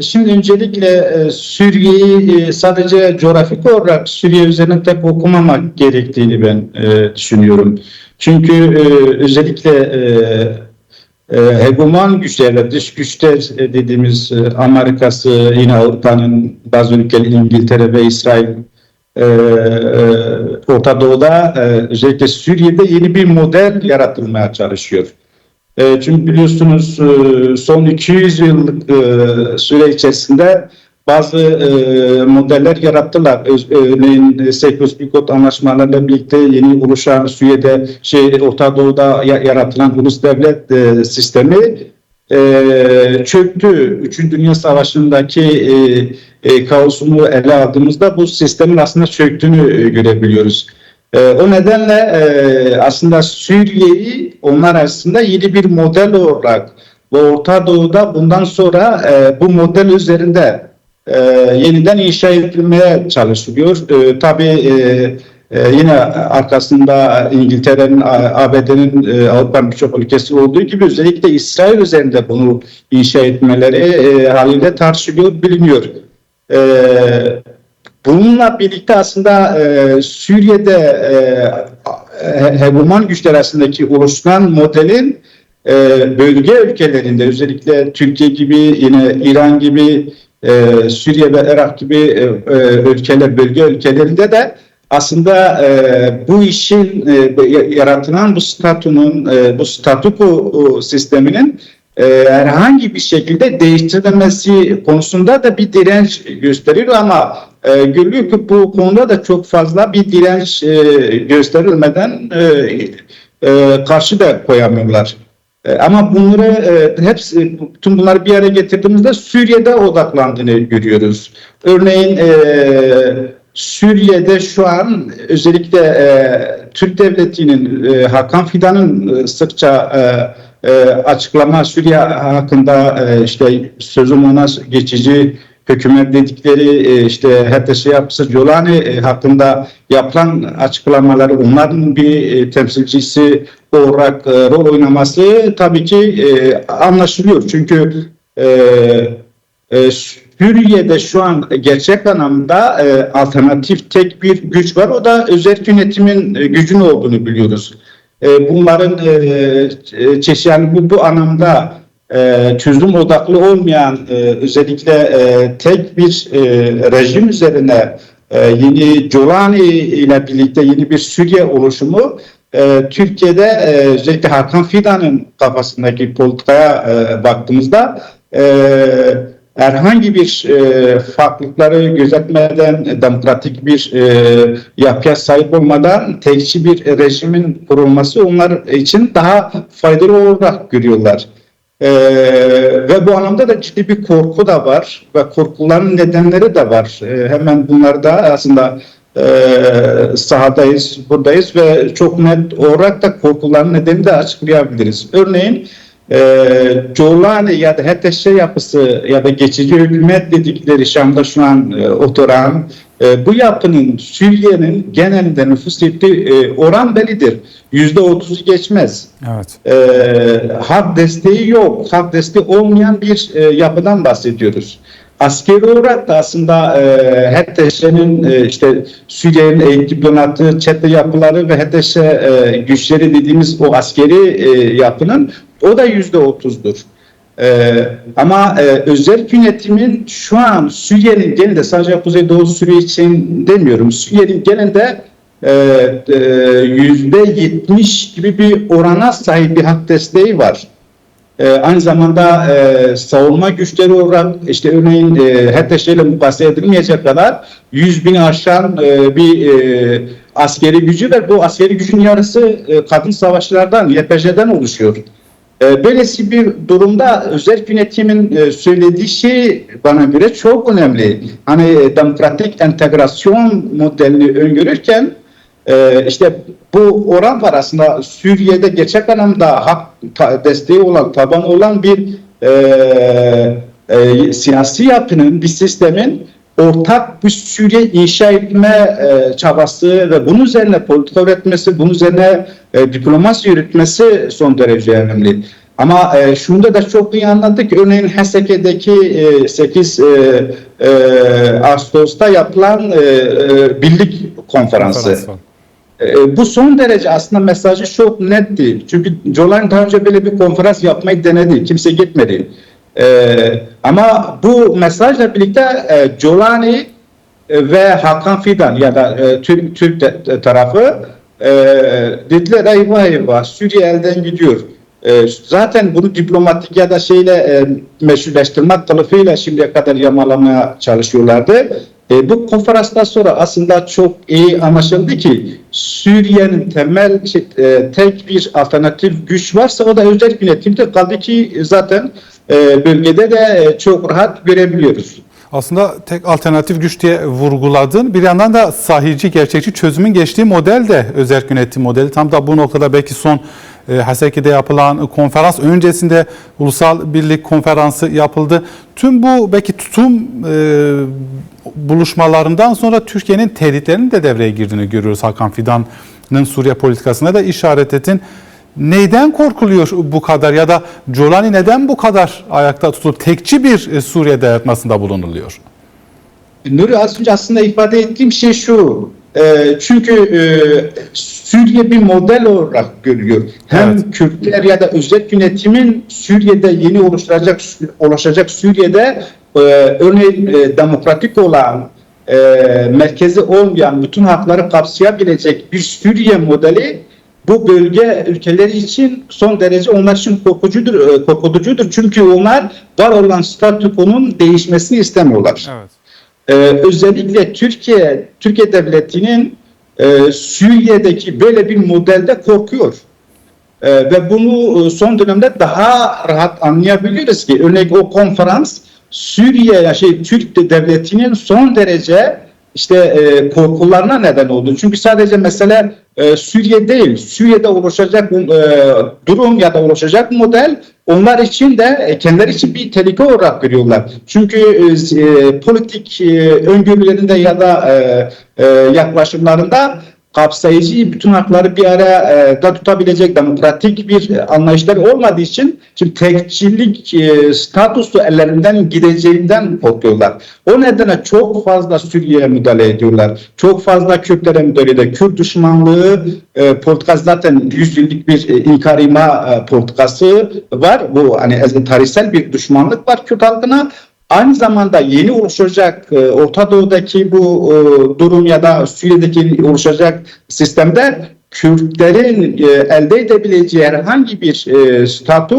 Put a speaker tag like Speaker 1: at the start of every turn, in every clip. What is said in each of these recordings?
Speaker 1: Şimdi öncelikle e, Suriye'yi e, sadece coğrafik olarak Suriye üzerine tek okumamak gerektiğini ben e, düşünüyorum. Çünkü özellikle hegemon güçlerle, dış güçler dediğimiz Amerika'sı, yine Avrupa'nın bazı ülkeler, İngiltere ve İsrail Orta Doğu'da özellikle Suriye'de yeni bir model yaratılmaya çalışıyor. E, çünkü biliyorsunuz e, son 200 yıllık e, süre içerisinde bazı e, modeller yarattılar. Öz- Örneğin Seyfus-Picot anlaşmalarıyla birlikte yeni oluşan Suriye'de şey Orta Doğu'da ya- yaratılan ulus devlet e, sistemi e, çöktü. Üçüncü Dünya Savaşı'ndaki e, e, kaosunu ele aldığımızda bu sistemin aslında çöktüğünü e, görebiliyoruz. E, o nedenle e, aslında Suriye'yi onlar arasında yeni bir model olarak ve Orta Doğu'da bundan sonra e, bu model üzerinde e, yeniden inşa edilmeye çalışılıyor. E, tabii e, e, yine arkasında İngiltere'nin, ABD'nin, e, Avrupa'nın birçok ülkesi olduğu gibi özellikle İsrail üzerinde bunu inşa etmeleri e, haliyle tartışılıyor, biliniyor. E, Bununla birlikte aslında e, Suriye'de e, he- hegemon güçler arasındaki oluşturan modelin e, bölge ülkelerinde özellikle Türkiye gibi yine İran gibi e, Suriye ve Irak gibi e, e, ülkeler bölge ülkelerinde de aslında e, bu işin e, yaratılan bu statünün e, bu statüko sisteminin e, herhangi bir şekilde değiştirilmesi konusunda da bir direnç gösteriyor ama e, görülüyor ki bu konuda da çok fazla bir direnç e, gösterilmeden e, e, karşı da koyamıyorlar. E, ama bunları e, hepsi tüm bunları bir araya getirdiğimizde Suriye'de odaklandığını görüyoruz. Örneğin Suriye'de şu an özellikle Türk Devleti'nin Hakan Fidan'ın sıkça e, açıklama Suriye hakkında işte sözüm ona geçici hükümet dedikleri e, işte HTŞ yapısı Jolani e, hakkında yapılan açıklamaları onların bir e, temsilcisi olarak rol oynaması tabii ki anlaşılıyor. Çünkü Suriye'de şu an gerçek anlamda alternatif tek bir güç var. O da özel yönetimin gücün olduğunu biliyoruz. Bunların e, e, çeşit yani bu, bu anlamda çözüm odaklı olmayan e, özellikle e, tek bir e, rejim üzerine yeni Jolani ile birlikte yeni bir Suriye oluşumu Türkiye'de özellikle Hakan Fidan'ın kafasındaki politikaya baktığımızda herhangi bir farklılıkları gözetmeden demokratik bir yapıya sahip olmadan tekçi bir rejimin kurulması onlar için daha faydalı olarak görüyorlar. Ee, ve bu anlamda da ciddi bir korku da var ve korkuların nedenleri de var. Ee, hemen bunlarda aslında e, sahadayız, buradayız ve çok net olarak da korkuların nedenini de açıklayabiliriz. Örneğin e, Jolani ya da HTŞ yapısı ya da geçici hükümet dedikleri Şam'da şu an e, oturan e, bu yapının Suriye'nin genelinde nüfus ettiği e, oran bellidir. Yüzde otuzu geçmez
Speaker 2: Evet.
Speaker 1: e, halk desteği yok, halk desteği olmayan bir e, yapıdan bahsediyoruz. Askeri olarak da aslında e, HTŞ'nin e, işte Suriye'nin eğitim donattığı çete yapıları ve HTŞ e, güçleri dediğimiz o askeri e, yapının o da yüzde otuzdur. E, ama e, özel yönetimin şu an Suriye'nin genelinde sadece Kuzeydoğu Suriye için demiyorum. Suriye'nin genelinde e, yüzde yetmiş gibi bir orana sahip bir hak desteği var. E, aynı zamanda e, savunma güçleri olarak işte örneğin e, HTŞ ile mukayese edilmeyecek kadar 100 bin aşan e, bir e, askeri gücü ve bu askeri gücün yarısı e, kadın savaşçılardan, YPJ'den oluşuyor. E, Böylesi bir durumda özel yönetimin e, söylediği şey bana göre çok önemli. Hani e, demokratik entegrasyon modelini öngörürken e, işte bu oran var aslında Suriye'de gerçek anlamda hak desteği olan, taban olan bir e, e, siyasi yapının, bir sistemin ortak bir Suriye inşa etme e, çabası ve bunun üzerine politika üretmesi, bunun üzerine e, diplomasi yürütmesi son derece önemli. Ama e, şunda da çok iyi anladık. Örneğin Haseke'deki e, 8 e, e, Ağustos'ta yapılan e, e, birlik konferansı.
Speaker 2: Konferans var.
Speaker 1: E, bu son derece aslında mesajı çok netti. Çünkü Jolani daha önce böyle bir konferans yapmayı denedi. Kimse gitmedi. E, ama bu mesajla birlikte e, Jolani e, ve Hakan Fidan ya da e, Türk, Türk de- de- tarafı e, dediler eyvah eyvah Suriye elden gidiyor. E, zaten bunu diplomatik ya da şeyle e, meşruleştirmek kılıfıyla şimdiye kadar yamalamaya çalışıyorlardı. E, bu konferanstan sonra aslında çok iyi anlaşıldı ki Suriye'nin temel şey, e, tek bir alternatif güç varsa o da özel yönetimde kaldı ki zaten e, bölgede de e, çok rahat görebiliyoruz.
Speaker 2: Aslında tek alternatif güç diye vurguladın. Bir yandan da sahici, gerçekçi çözümün geçtiği model de özel yönetim modeli. Tam da bu noktada belki son e, Haseki'de yapılan konferans öncesinde Ulusal Birlik Konferansı yapıldı. Tüm bu belki tutum e, buluşmalarından sonra Türkiye'nin tehditlerinin de devreye girdiğini görüyoruz. Hakan Fidan'ın Suriye politikasına da işaret ettin. Neyden korkuluyor bu kadar ya da Colani neden bu kadar ayakta tutulup tekçi bir e, Suriye dayatmasında bulunuluyor?
Speaker 1: Nuri az önce aslında ifade ettiğim şey şu. e, çünkü e, Suriye bir model olarak görüyor. Hem
Speaker 2: Evet.
Speaker 1: Kürtler ya da özel yönetimin Suriye'de yeni oluşturacak oluşacak Suriye'de e, örneğin e, demokratik olan e, merkezi olmayan bütün hakları kapsayabilecek bir Suriye modeli bu bölge ülkeleri için son derece onlar için korkucudur, e, korkutucudur. Çünkü onlar var olan statükonun değişmesini istemiyorlar.
Speaker 2: Evet.
Speaker 1: Ee, özellikle Türkiye Türkiye devletinin e, Suriye'deki böyle bir modelde korkuyor. Ee, ve bunu e, son dönemde daha rahat anlayabiliriz ki örneğin o konferans Suriye şey Türk devletinin son derece işte e, korkularına neden oldu. Çünkü sadece mesele e, Suriye değil, Suriye'de oluşacak e, durum ya da oluşacak model onlar için de e, kendileri için bir tehlike olarak görüyorlar. Çünkü e, e, politik e, öngörülerinde ya da e, e, yaklaşımlarında kapsayıcı bütün hakları bir arada tutabilecek demokratik bir e, anlayışları olmadığı için şimdi tekçilik e, statüsü ellerinden gideceğinden korkuyorlar. O nedenle çok fazla Suriye'ye müdahale ediyorlar. Çok fazla Kürtlere müdahale ediyorlar. Kürt düşmanlığı e, politikası zaten yüz yıllık bir e, inkar ima e, politikası var. Bu hani e, tarihsel bir düşmanlık var Kürt halkına. Aynı zamanda yeni oluşacak e, Orta Doğu'daki bu e, durum ya da Suriye'deki oluşacak sistemde Kürtlerin e, elde edebileceği herhangi bir e, statü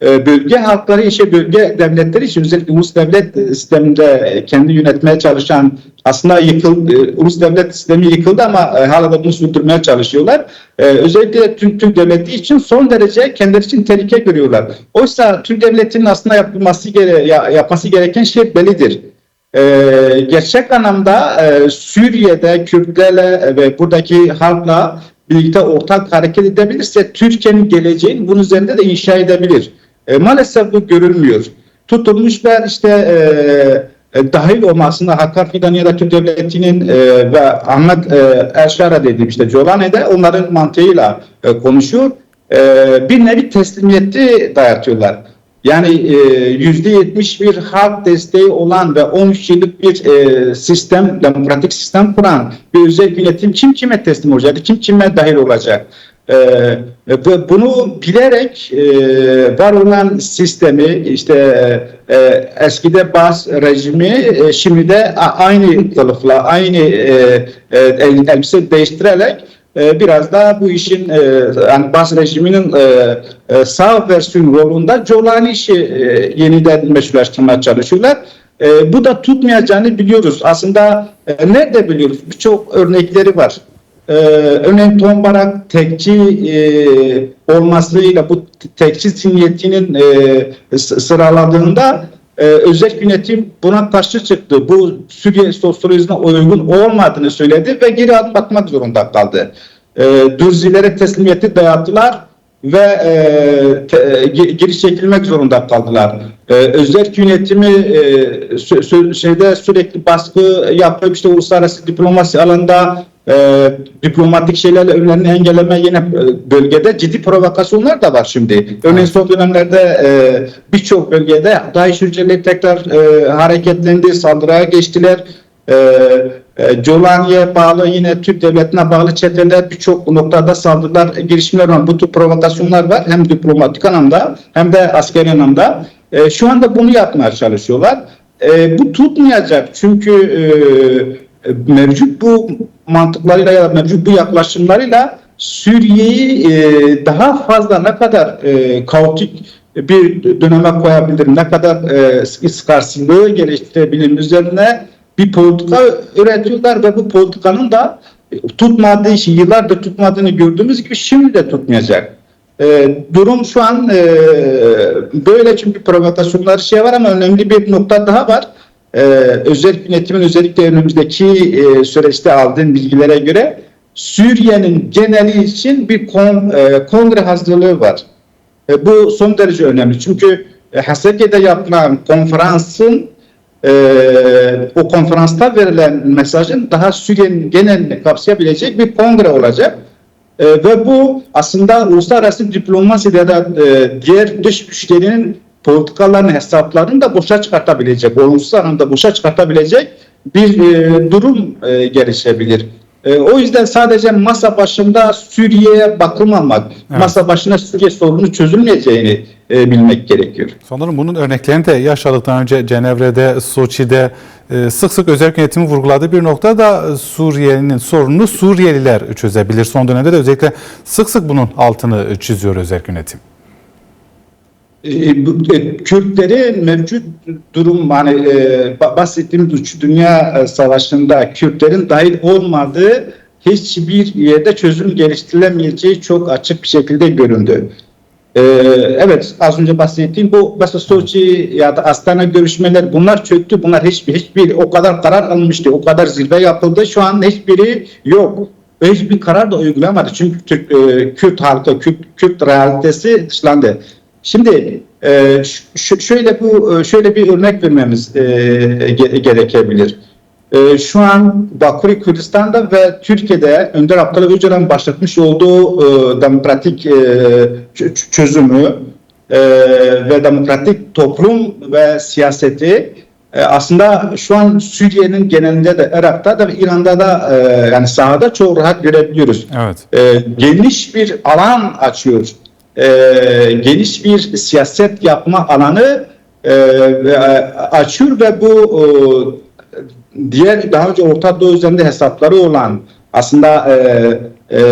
Speaker 1: bölge halkları işe bölge devletleri için özellikle ulus devlet e, sisteminde e, kendi yönetmeye çalışan aslında yıkıl, e, ulus devlet sistemi yıkıldı ama hala da bunu sürdürmeye çalışıyorlar. Özellikle Türk, Türk devleti için son derece kendileri için tehlike görüyorlar. Oysa Türk devletinin aslında yapılması gere, ya- yapması gereken şey bellidir. Ee, gerçek anlamda Suriye'de Kürtlerle ve buradaki halkla birlikte ortak hareket edebilirse Türkiye'nin geleceğini bunun üzerinde de inşa edebilir. E, maalesef bu görülmüyor. Tutulmuşlar işte e, e, dahil olmasında Hakkari Fidan ya da Türk Devleti'nin e, ve Ahmet e, Erşara dediğim işte Colane'de onların mantığıyla e, konuşuyor. E, bir nevi teslimiyeti dayatıyorlar. Yani e, yüzde yetmiş bir halk desteği olan ve 13 yıllık bir e, sistem, demokratik sistem kuran bir özel yönetim kim kime teslim olacak, kim kime dahil olacak? E, bu- bunu bilerek e, var olan sistemi işte e, eskide bas rejimi e, şimdi de aynı kılıfla, aynı e, e, el- elbise değiştirerek e, biraz daha bu işin e, yani Bas rejiminin e, e, sağ versiyon rolunda Colani işi e, yeniden meşrulaştırmaya çalışıyorlar. E, bu da tutmayacağını biliyoruz. Aslında e, nerede biliyoruz? Birçok örnekleri var. E, örneğin Tombarak tekçi e, olmasıyla bu tekçi zihniyetinin e, sıraladığında e, özel yönetim buna karşı çıktı. Bu Suriye sosyolojisine uygun olmadığını söyledi ve geri adım atmak zorunda kaldı. E, Dürzilere teslimiyeti dayattılar ve e, te- e, ge- geri çekilmek zorunda kaldılar. E, özel yönetimi e, sü- sü- şeyde sürekli baskı yapıp işte uluslararası diplomasi alanında e, diplomatik şeylerle önlerini engelleme yine e, bölgede ciddi provokasyonlar da var şimdi. Örneğin son dönemlerde e, birçok bölgede DAEŞ hücreleri tekrar e, hareketlendi, saldırıya geçtiler. E, e, Colani'ye bağlı yine Türk devletine bağlı çeteler birçok noktada saldırılar, girişimler var. Bu tür provokasyonlar var. Hem diplomatik anlamda hem de askeri anlamda. E, şu anda bunu yapmaya çalışıyorlar. E, bu tutmayacak çünkü e, mevcut bu mantıklarıyla ya da mevcut bu yaklaşımlarıyla Suriye'yi e, daha fazla ne kadar e, kaotik bir döneme koyabilir, ne kadar e, sıkarsızlığı geliştirebilir üzerine bir politika üretiyorlar ve bu politikanın da tutmadığı işi yıllardır tutmadığını gördüğümüz gibi şimdi de tutmayacak. E, durum şu an e, böyle çünkü provokasyonlar şey var ama önemli bir nokta daha var. E, özel yönetimin özellikle önümüzdeki e, süreçte aldığım bilgilere göre Suriye'nin geneli için bir kon, e, kongre hazırlığı var. E, bu son derece önemli. Çünkü e, Haseke'de yapılan konferansın e, o konferansta verilen mesajın daha Suriye'nin genelini kapsayabilecek bir kongre olacak. E, ve bu aslında uluslararası diplomaside ya da e, diğer dış güçlerinin politikalarını, hesaplarını da boşa çıkartabilecek, olumsuz anlamda boşa çıkartabilecek bir e, durum e, gelişebilir. E, o yüzden sadece masa başında Suriye'ye bakılmamak,
Speaker 2: Evet.
Speaker 1: masa başına Suriye sorunu çözülmeyeceğini e, bilmek gerekiyor.
Speaker 2: Sanırım bunun örneklerini de yaşadıktan önce Cenevre'de, Soçi'de e, sık sık özel yönetimin vurguladığı bir nokta da Suriye'nin sorununu Suriyeliler çözebilir. Son dönemde de özellikle sık sık bunun altını çiziyor özel yönetim.
Speaker 1: E, e, Kürtlerin mevcut durum hani e, ba- bahsettiğimiz dünya savaşında Kürtlerin dahil olmadığı hiçbir yerde çözüm geliştirilemeyeceği çok açık bir şekilde göründü. Evet az önce bahsettiğim bu mesela Soçi ya da Astana görüşmeler bunlar çöktü. Bunlar hiçbir hiçbir o kadar karar alınmıştı. O kadar zirve yapıldı. Şu an hiçbiri yok. Hiçbir karar da uygulanmadı. Çünkü Türk, Kürt halkı, Kürt, Kürt realitesi dışlandı. Şimdi e, şöyle bu e, şöyle bir örnek vermemiz e, ge- gerekebilir. E, şu an Bakuri Kürdistan'da ve Türkiye'de Önder Abdullah Öcalan başlatmış olduğu e, demokratik e, çözümü e, ve demokratik toplum ve siyaseti e, aslında şu an Suriye'nin genelinde de Irak'ta da ve İran'da da e, yani sahada çok rahat görebiliyoruz
Speaker 2: Evet.
Speaker 1: e, geniş bir alan açıyor. E, geniş bir siyaset yapma alanı e, e, açıyor ve bu e, diğer daha önce Orta Doğu üzerinde hesapları olan aslında e, e,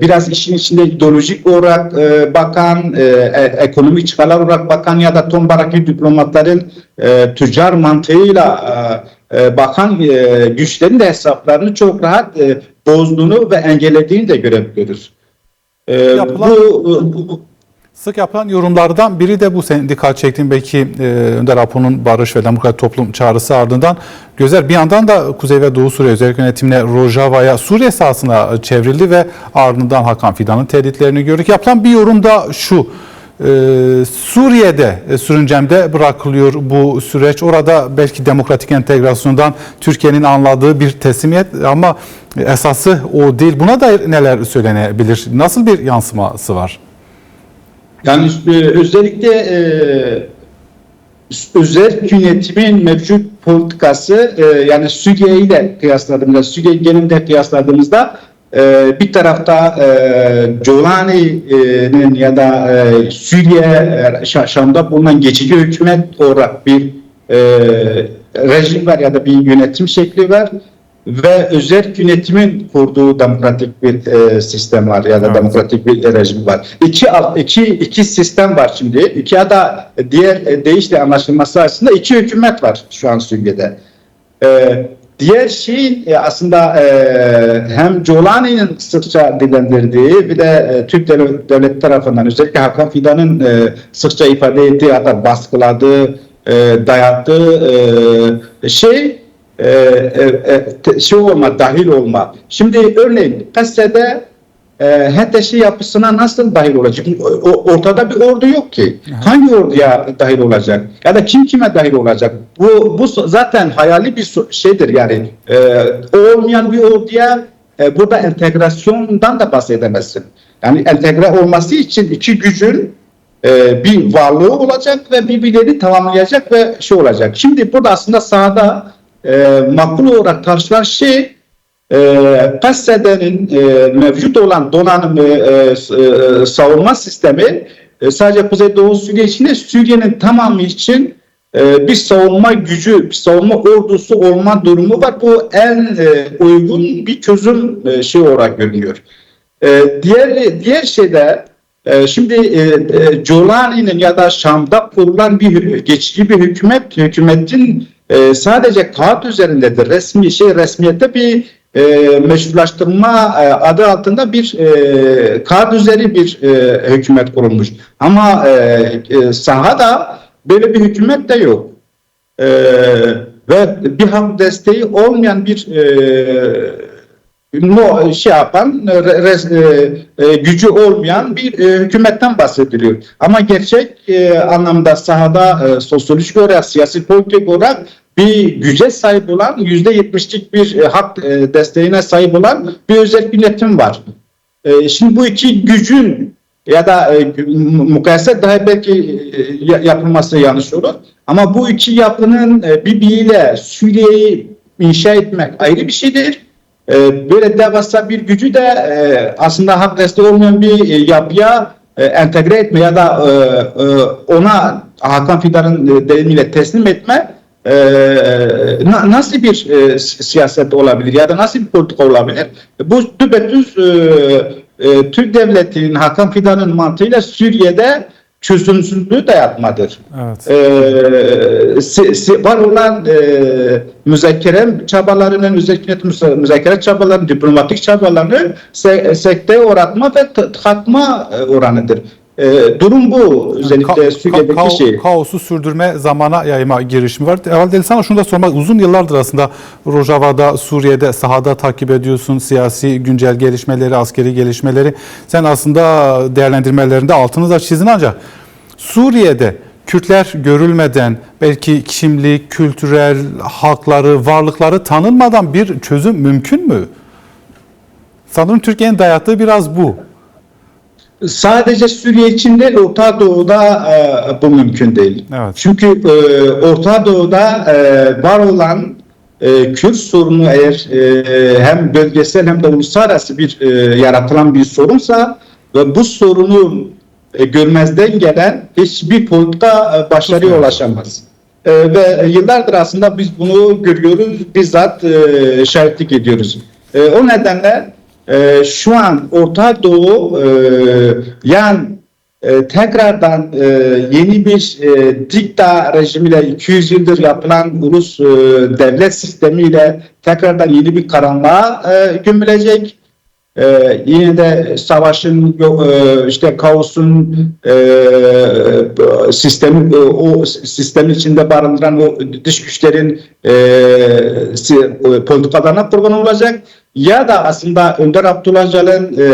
Speaker 1: biraz işin içinde ideolojik olarak e, bakan, e, e, ekonomik çıkarlar olarak bakan ya da tombaraklı diplomatların e, tüccar mantığıyla e, e, bakan e, güçlerin de hesaplarını çok rahat e, bozduğunu ve engellediğini de görebiliyoruz. E,
Speaker 2: Yapılan-
Speaker 1: bu, bu, bu-
Speaker 2: Sık yapılan yorumlardan biri de bu senin dikkat belki e, Önder Apo'nun barış ve demokratik toplum çağrısı ardından gözler bir yandan da Kuzey ve Doğu Suriye özel yönetimine Rojava'ya Suriye sahasına çevrildi ve ardından Hakan Fidan'ın tehditlerini gördük. Yapılan bir yorum da şu. e, Suriye'de e, sürüncemde bırakılıyor bu süreç. Orada belki demokratik entegrasyondan Türkiye'nin anladığı bir teslimiyet ama esası o değil. Buna dair neler söylenebilir? Nasıl bir yansıması var?
Speaker 1: Yani e, özellikle e, özel yönetimin mevcut politikası e, yani Suriye ile kıyasladığımızda, Suriye genelinde kıyasladığımızda e, bir tarafta e, Jolani'nin ya da e, Suriye e, Şa- Şam'da bulunan geçici hükümet olarak bir e, rejim var ya da bir yönetim şekli var ve özel yönetimin kurduğu demokratik bir e, sistem var ya da
Speaker 2: Evet.
Speaker 1: demokratik bir rejim var. İki iki iki sistem var şimdi. İki ya da diğer e, deyişle anlaşılması açısından iki hükümet var şu an Suriye'de. E, diğer şey e, aslında e, hem Jolani'nin sıkça dillendirdiği bir de e, Türk devlet, devlet tarafından özellikle Hakan Fidan'ın e, sıkça ifade ettiği hatta baskıladığı, e, dayattığı e, şey e, e, e, te- şey olma, dahil olma. Şimdi örneğin Kasse'de e, HTŞ yapısına nasıl dahil olacak? O- ortada bir ordu yok ki. Hangi orduya dahil olacak? Ya da kim kime dahil olacak? Bu, bu zaten hayali bir şeydir yani. E, o olmayan bir orduya e, burada entegrasyondan da bahsedemezsin. Yani entegre olması için iki gücün e, bir varlığı olacak ve birbirlerini tamamlayacak ve şey olacak. Şimdi burada aslında sahada e, makul olarak tartışılan şey e, PSD'nin e, mevcut olan donanımı e, e, savunma sistemi e, sadece Kuzeydoğu Suriye için değil, Suriye'nin tamamı için e, bir savunma gücü, bir savunma ordusu olma durumu var. Bu en e, uygun bir çözüm e, şey olarak görünüyor. E, diğer diğer şeyde e, şimdi e, e, Jolani'nin ya da Şam'da kurulan bir geçici bir hükümet hükümetin e, sadece kağıt üzerindedir. Resmi şey resmiyette bir e, meşrulaştırma e, adı altında bir e, kağıt üzeri bir e, hükümet kurulmuş. Ama e, e, sahada böyle bir hükümet de yok. E, ve bir halk desteği olmayan bir e, no, şey yapan e, res- e, e, gücü olmayan bir e, hükümetten bahsediliyor. Ama gerçek e, anlamda sahada e, sosyolojik olarak, siyasi politik olarak bir güce sahip olan yüzde yetmişlik bir e, hak e, desteğine sahip olan bir özel yönetim var. E, şimdi bu iki gücün ya da e, mu- mukayese daha belki e, ya- yapılması yanlış olur. Ama bu iki yapının e, birbiriyle Suriye'yi inşa etmek ayrı bir şeydir. E, böyle devasa bir gücü de e, aslında hak desteği olmayan bir e, yapıya e, entegre etme ya da e, e, ona Hakan Fidan'ın e, deyimiyle teslim etme e, na- nasıl bir e, si- siyaset olabilir ya da nasıl bir politika olabilir? Bu düpedüz e, e, Türk devletinin Hakan Fidan'ın mantığıyla Suriye'de çözümsüzlüğü dayatmadır.
Speaker 2: Evet.
Speaker 1: Ee, si- si- var olan e, müzakere çabalarının, özellikle müza- müzakere çabalarının, diplomatik çabalarını se sekteye uğratma ve tıkatma e, oranıdır. E, durum bu. Özellikle
Speaker 2: Ka-
Speaker 1: Suriye'deki
Speaker 2: ka-
Speaker 1: şey.
Speaker 2: Kaosu sürdürme zamana yayma girişimi var. Evvel sana şunu da sormak. Uzun yıllardır aslında Rojava'da, Suriye'de sahada takip ediyorsun. Siyasi güncel gelişmeleri, askeri gelişmeleri. Sen aslında değerlendirmelerinde altını da çizdin ancak Suriye'de Kürtler görülmeden belki kimlik, kültürel hakları, varlıkları tanınmadan bir çözüm mümkün mü? Sanırım Türkiye'nin dayattığı biraz bu.
Speaker 1: Sadece Suriye için değil, Orta Doğu'da e, bu mümkün değil.
Speaker 2: Evet.
Speaker 1: Çünkü e, Orta Doğu'da e, var olan e, Kürt sorunu eğer e, hem bölgesel hem de uluslararası bir e, yaratılan bir sorunsa ve bu sorunu e, görmezden gelen hiçbir politika e, başarıya ulaşamaz. E, ve yıllardır aslında biz bunu görüyoruz, bizzat e, şahitlik ediyoruz. E, o nedenle e, şu an Orta Doğu e, yan e, tekrardan e, yeni bir e, dikta rejimiyle 200 yıldır yapılan ulus e, devlet sistemiyle tekrardan yeni bir karanlığa e, gömülecek. E, yine de savaşın e, işte kaosun e, sistemi e, o sistemin içinde barındıran o dış güçlerin e, e, politikalarına kurban olacak ya da aslında Önder Abdullah Öcalan'ın e,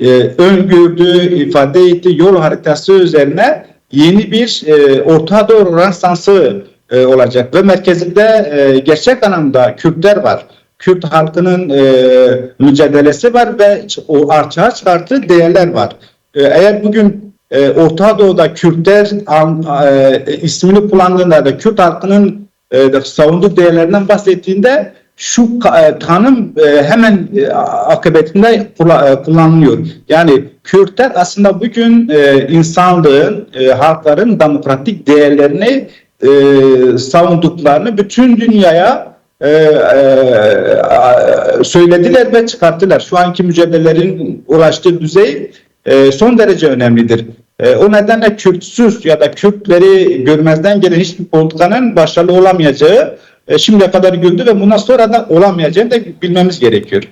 Speaker 1: e, öngördüğü, ifade ettiği yol haritası üzerine yeni bir e, Orta Doğu Rönesansı e, olacak ve merkezinde e, gerçek anlamda Kürtler var. Kürt halkının e, mücadelesi var ve o açığa çıkarttığı değerler var. E, eğer bugün e, Orta Doğu'da Kürtler e, ismini kullandığında da Kürt halkının e, savunduğu değerlerden bahsettiğinde şu e, tanım e, hemen e, akıbetinde e, kullanılıyor. Yani Kürtler aslında bugün e, insanlığın, e, halkların demokratik değerlerini e, savunduklarını bütün dünyaya e, e, söylediler ve çıkarttılar. Şu anki mücadelelerin ulaştığı düzey e, son derece önemlidir. E, o nedenle Kürtsüz ya da Kürtleri görmezden gelen hiçbir politikanın başarılı olamayacağı e, şimdiye kadar güldü ve bundan sonra da olamayacağını da bilmemiz gerekiyor.